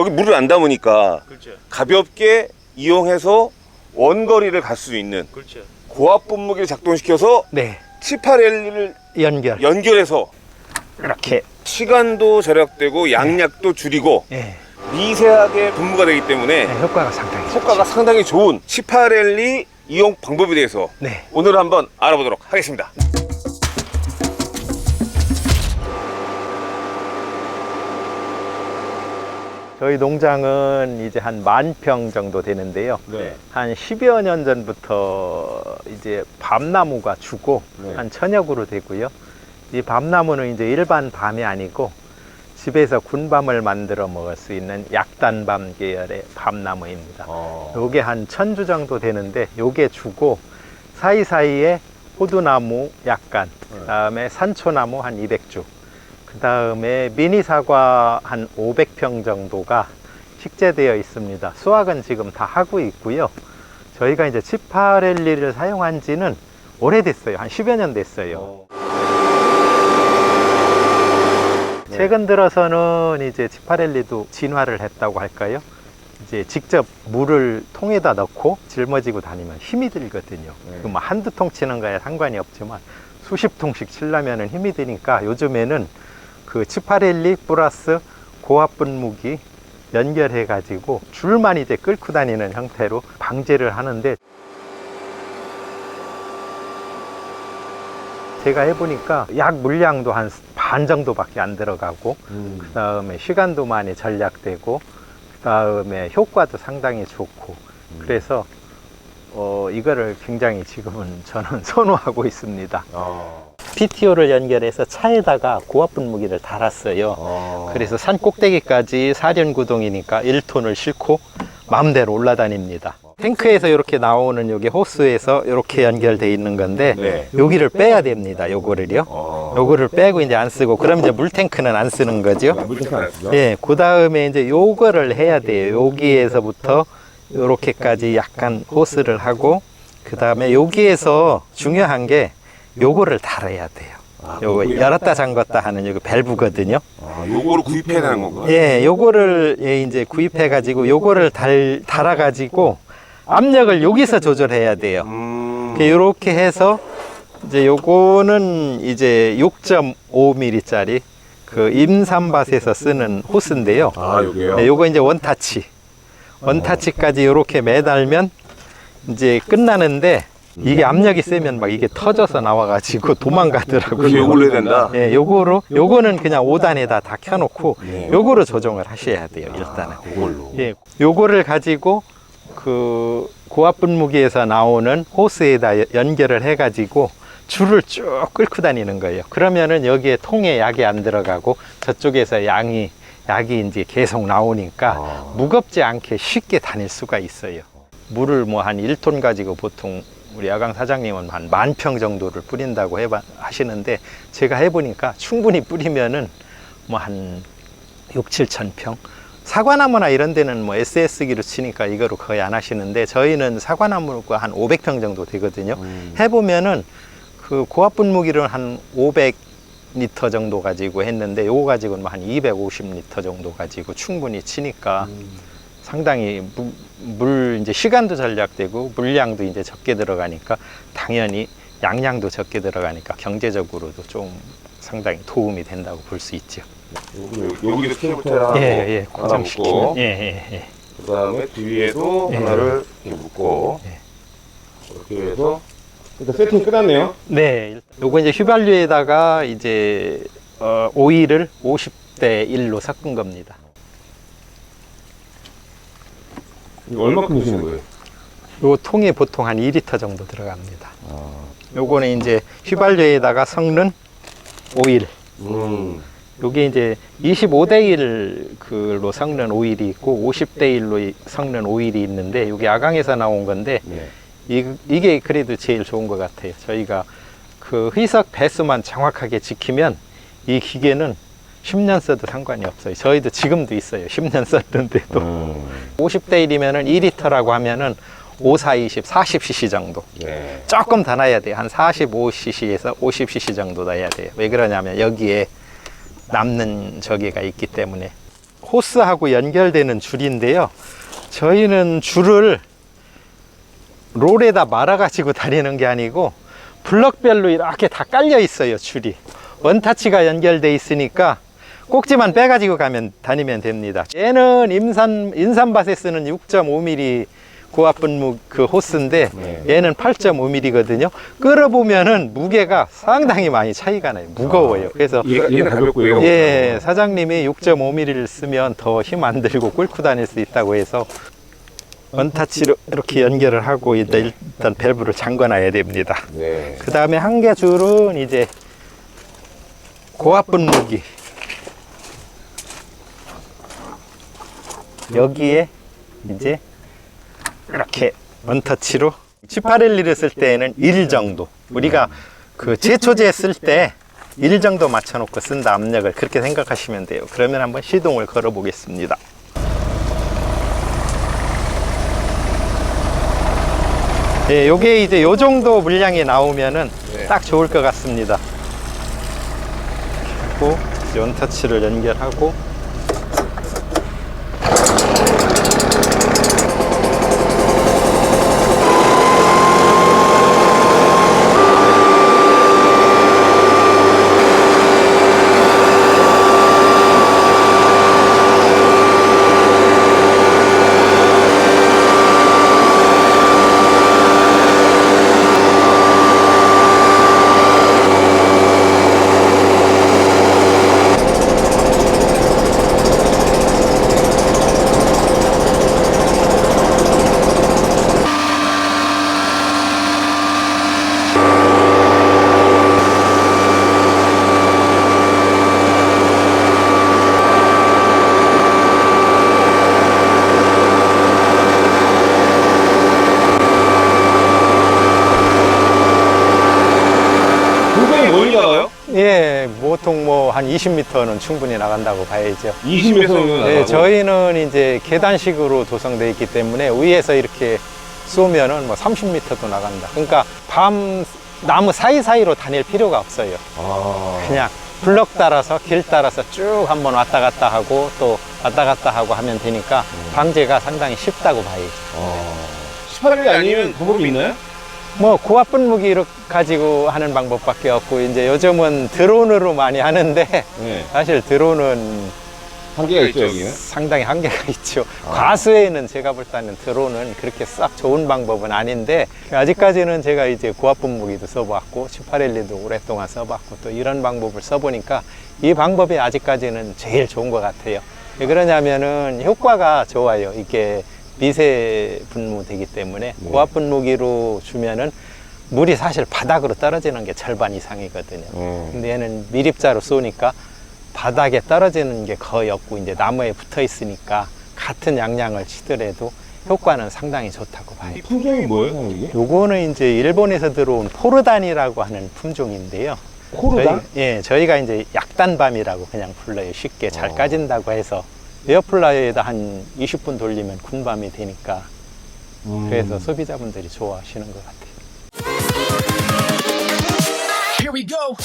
여기 물을 안 담으니까 그렇죠. 가볍게 이용해서 원거리를 갈 수 있는 그렇죠. 고압 분무기를 작동시켜서 네. 18L을 연결. 연결해서 이렇게. 시간도 절약되고 양약도 줄이고 예. 미세하게 분무가 되기 때문에 네, 효과가 상당히. 효과가 상당히 좋은 18L 이용 방법에 대해서 네. 오늘 한번 알아보도록 하겠습니다. 저희 농장은 이제 한 만 평 정도 되는데요. 네. 한 10여 년 전부터 이제 밤나무가 주고 네. 한 천역으로 되고요. 이 밤나무는 이제 일반 밤이 아니고 집에서 군밤을 만들어 먹을 수 있는 약단밤 계열의 밤나무입니다. 어. 요게 한 천 주 정도 되는데 요게 주고 사이사이에 호두나무 약간 그 다음에 산초나무 한 200주 그 다음에 미니 사과 한 500평 정도가 식재되어 있습니다 수확은 지금 다 하고 있고요 저희가 이제 치파렐리를 사용한 지는 오래됐어요 한 10여 년 됐어요 최근 들어서는 이제 치파렐리도 진화를 했다고 할까요? 이제 직접 물을 통에다 넣고 짊어지고 다니면 힘이 들거든요. 네. 그뭐 한두 통 치는 거에 상관이 없지만 수십 통씩 치려면 힘이 드니까 요즘에는 그 치파렐리 플러스 고압 분 무기 연결해 가지고 줄만 이제 끌고 다니는 형태로 방제를 하는데 제가 해보니까 약 물량도 한 반 정도밖에 안 들어가고 음. 그 다음에 시간도 많이 절약되고 그 다음에 효과도 상당히 좋고 그래서 어, 이거를 굉장히 지금은 저는 선호하고 있습니다. 어. PTO를 연결해서 차에다가 고압 분 무기를 달았어요. 어. 그래서 산 꼭대기까지 사륜 구동이니까 1톤을 싣고 마음대로 올라다닙니다. 탱크에서 이렇게 나오는 여기 호스에서 이렇게 연결돼 있는 건데 네. 여기를 빼야 됩니다. 요거를요. 어. 요거를 빼고 이제 안 쓰고 그럼 이제 물탱크는 안 쓰는 거죠. 물탱크 안 쓰죠? 예, 그 다음에 이제 요거를 해야 돼요. 여기에서부터 요렇게까지 약간 호스를 하고, 그 다음에 여기에서 중요한 게 요거를 달아야 돼요. 요거 열었다 잠갔다 하는 요거 밸브거든요. 아, 요거를 구입해야 되는 건가요? 예, 요거를 예, 이제 구입해 가지고 요거를 달, 달아 가지고 압력을 여기서 조절해야 돼요. 음. 이렇게 해서 이제 요거는 이제 6.5mm짜리 그 임산밭에서 쓰는 호스인데요. 아, 요게요? 네, 요거 이제 원타치. 원타치까지 이렇게 매달면 이제 끝나는데 이게 압력이 세면 막 이게 터져서 나와가지고 도망가더라고요. 요걸로 해야 된다? 예, 요거로, 요거는 그냥 5단에다 다 켜놓고 네. 요거로 조정을 하셔야 돼요, 일단은. 그걸로. 예, 요거를 가지고 그 고압 분무기에서 나오는 호스에다 여- 연결을 해가지고 줄을 쭉 끌고 다니는 거예요. 그러면은 여기에 통에 약이 안 들어가고 저쪽에서 양이 약이 이제 계속 나오니까 아. 무겁지 않게 쉽게 다닐 수가 있어요. 물을 뭐 한 1톤 가지고 보통 우리 야강 사장님은 한 만 평 정도를 뿌린다고 해봐, 하시는데 제가 해보니까 충분히 뿌리면은 뭐 한 6, 7천 평. 사과나무나 이런 데는 뭐 SS기로 치니까 이거로 거의 안 하시는데 저희는 사과나무가 한 500평 정도 되거든요. 음. 해보면은 그 고압 분 무기를 한 500리터 정도 가지고 했는데 요거 가지고는 뭐한 250리터 정도 가지고 충분히 치니까 상당히 무- 물 이제 시간도 절약되고 물량도 이제 적게 들어가니까 당연히 양량도 적게 들어가니까 경제적으로도 좀 상당히 도움이 된다고 볼 수 있죠. 여기, 여기도 케이블테를 하나 예, 예. 묶고 예, 예, 예. 그 다음에 뒤에도 예. 하나를 이렇게 묶고 예. 이렇게 해서 일단 세팅 끝났네요. 네, 일- 요거 이제 휘발유에다가 이제 어, 오일을 50대 1로 섞은 겁니다. 이거 얼마큼 드시는 거예요? 요 통에 보통 한 2리터 정도 들어갑니다. 아. 요거는 이제 휘발유에다가 섞는 오일. 음. 요게 이제 25대 1 그로 섞는 오일이 있고 50대 1로 섞는 오일이 있는데 요게 아강에서 나온 건데 네. 이, 이게 그래도 제일 좋은 것 같아요. 저희가 그 희석 배수만 정확하게 지키면 이 기계는 10년 써도 상관이 없어요. 저희도 지금도 있어요. 10년 썼는데도. 음. 50대 1이면은 2리터라고 하면은 5, 4, 20, 40cc 정도. 네. 조금 더 넣어야 돼요. 한 45cc에서 50cc 정도 넣어야 돼요. 왜 그러냐면 여기에 남는 저기가 있기 때문에 호스하고 연결되는 줄인데요. 저희는 줄을 롤에다 말아가지고 다니는 게 아니고 블럭별로 이렇게 다 깔려 있어요 줄이 원타치가 연결돼 있으니까 꼭지만 빼가지고 가면 다니면 됩니다. 얘는 임산 인삼밭에 쓰는 6.5mm 고압분 무 그 호스인데 네. 얘는 8.5mm거든요. 끌어보면은 무게가 상당히 많이 차이가 나요. 무거워요. 그래서 얘가, 얘는 가볍고 얘가 예, 사장님이 6.5mm를 쓰면 더 힘 안 들고 끌고 다닐 수 있다고 해서 원타치로 이렇게 연결을 하고 일단, 일단 밸브를 잠궈 놔야 됩니다. 네. 그 다음에 한 개 줄은 이제 고압 분 무기 여기에 이제 이렇게 원터치로 18일리를 쓸 때에는 1 정도. 우리가 그 제초제 쓸 때 1 정도 맞춰놓고 쓴다 압력을 그렇게 생각하시면 돼요. 그러면 한번 시동을 걸어 보겠습니다. 예, 요게 이제 요 정도 물량이 나오면은 네. 딱 좋을 것 같습니다. 이제 원터치를 연결하고 굉장히 멀리 나가요? 예, 보통 뭐 한 20m는 충분히 나간다고 봐야죠. 20m 정도 나가고. 네, 저희는 이제 계단식으로 조성되어 있기 때문에 위에서 이렇게 쏘면은 뭐 30m도 나간다. 그러니까 밤 나무 사이사이로 다닐 필요가 없어요. 아. 그냥 블럭 따라서 길 따라서 쭉 한번 왔다 갔다 하고 또 왔다 갔다 하고 하면 되니까 방제가 상당히 쉽다고 봐야죠. 아. 18일이 아니면 방법이 있나요? 뭐 고압 분 무기를 가지고 하는 방법밖에 없고 이제 요즘은 드론으로 많이 하는데 네. 사실 드론은 한계가 있죠, 여기는. 상당히 한계가 있죠. 과수에는 제가 볼 때는 드론은 그렇게 싹 좋은 방법은 아닌데 아직까지는 제가 이제 고압 분 무기도 써봤고 18L도 오랫동안 써봤고 또 이런 방법을 써보니까 이 방법이 아직까지는 제일 좋은 것 같아요. 왜 그러냐면은 효과가 좋아요. 이게 미세 분무되기 때문에 네. 고압 분무기로 주면은 물이 사실 바닥으로 떨어지는 게 절반 이상이거든요. 음. 근데 얘는 미립자로 쏘니까 바닥에 떨어지는 게 거의 없고 이제 나무에 붙어 있으니까 같은 양량을 치더라도 효과는 상당히 좋다고 봐요. 이 품종이 뭐예요, 이게? 요거는 이제 일본에서 들어온 포르단이라고 하는 품종인데요. 코르단? 저희, 예, 저희가 이제 약단밤이라고 그냥 불러요. 쉽게 잘 어. 까진다고 해서 에어플라이에다 한 20분 돌리면 군밤이 되니까 음. 그래서 소비자분들이 좋아하시는 것 같아요. Here we go.